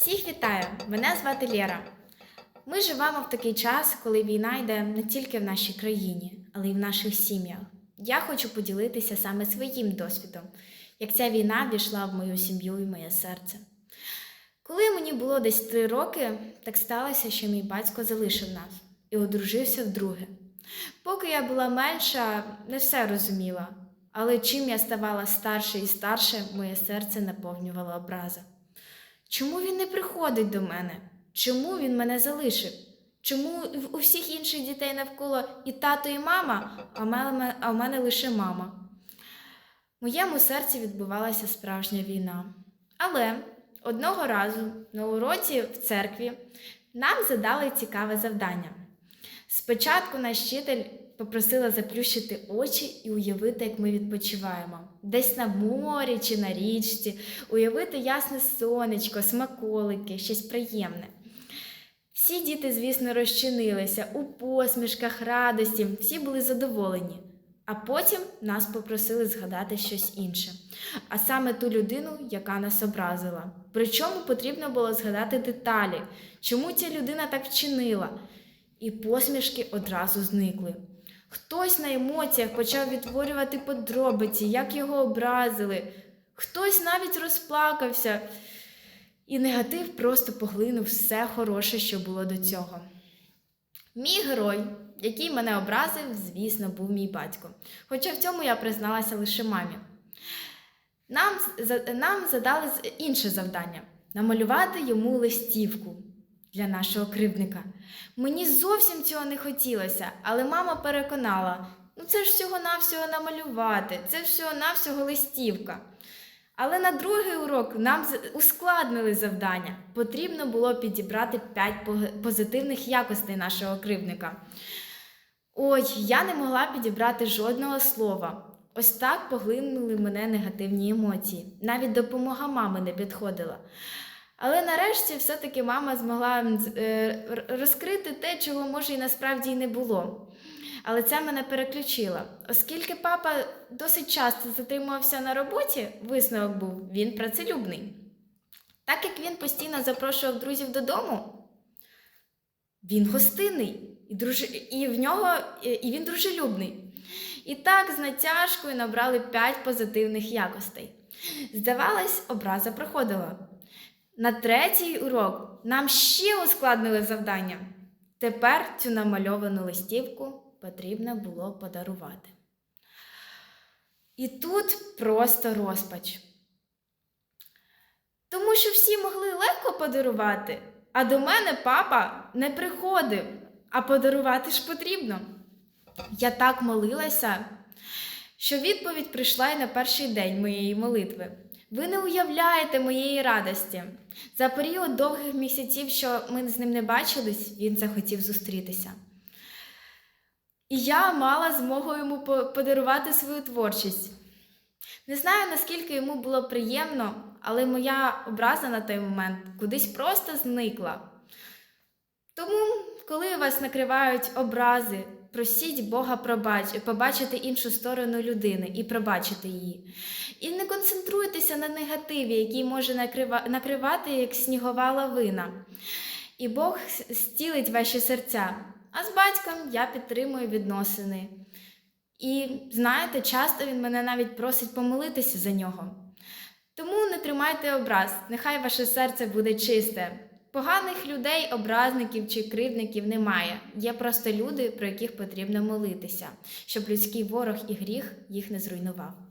Всіх вітаю! Мене звати Лєра. Ми живемо в такий час, коли війна йде не тільки в нашій країні, але й в наших сім'ях. Я хочу поділитися саме своїм досвідом, як ця війна війшла в мою сім'ю і моє серце. Коли мені було десь три роки, так сталося, що мій батько залишив нас і одружився вдруге. Поки я була менша, не все розуміла, але чим я ставала старше і старше, моє серце наповнювало образа. Чому він не приходить до мене? Чому він мене залишив? Чому у всіх інших дітей навколо і тато, і мама, а в мене, лише мама? В моєму серці відбувалася справжня війна. Але одного разу на уроці в церкві нам задали цікаве завдання. Спочатку наш вчитель попросила заплющити очі і уявити, як ми відпочиваємо. Десь на морі чи на річці, уявити ясне сонечко, смаколики, щось приємне. Всі діти, звісно, розчинилися у посмішках, радості, всі були задоволені. А потім нас попросили згадати щось інше, а саме ту людину, яка нас образила. Причому потрібно було згадати деталі, чому ця людина так вчинила. І посмішки одразу зникли. Хтось на емоціях почав відтворювати подробиці, як його образили, хтось навіть розплакався, і негатив просто поглинув все хороше, що було до цього. Мій герой, який мене образив, звісно, був мій батько. Хоча в цьому я призналася лише мамі. Нам, нам задали інше завдання намалювати йому листівку для нашого кривдника. Мені зовсім цього не хотілося, але мама переконала: ну це ж всього-навсього намалювати, це всього-навсього листівка. Але на другий урок нам ускладнили завдання. Потрібно було підібрати 5 позитивних якостей нашого кривдника. Ой, я не могла підібрати жодного слова. Ось так поглинули мене негативні емоції. Навіть допомога мами не підходила. Але нарешті все-таки мама змогла е, розкрити те, чого може і насправді й не було. Але це мене переключило. Оскільки папа досить часто затримувався на роботі, висновок був він працелюбний. Так як він постійно запрошував друзів додому, він гостинний і, друж... і в нього і він дружелюбний. І так з натяжкою набрали 5 позитивних якостей. Здавалось, образа проходила. На третій урок нам ще ускладнили завдання. Тепер цю намальовану листівку потрібно було подарувати. І тут просто розпач. Тому що всі могли легко подарувати, а до мене папа не приходив, а подарувати ж потрібно. Я так молилася, що відповідь прийшла й на перший день моєї молитви. Ви не уявляєте моєї радості. За період довгих місяців, що ми з ним не бачились, він захотів зустрітися. І я мала змогу йому подарувати свою творчість. Не знаю, наскільки йому було приємно, але моя образа на той момент кудись просто зникла. Тому, коли вас накривають образи, просіть Бога пробач, побачити іншу сторону людини і пробачити її. І не концентруйтеся на негативі, який може накрива- накривати як снігова лавина. І Бог с- зцілить ваші серця. А з батьком я підтримую відносини. І знаєте, часто він мене навіть просить помолитися за нього. Тому не тримайте образ, нехай ваше серце буде чисте. Поганих людей, образників чи кривдників немає. Є просто люди, про яких потрібно молитися, щоб людський ворог і гріх їх не зруйнував.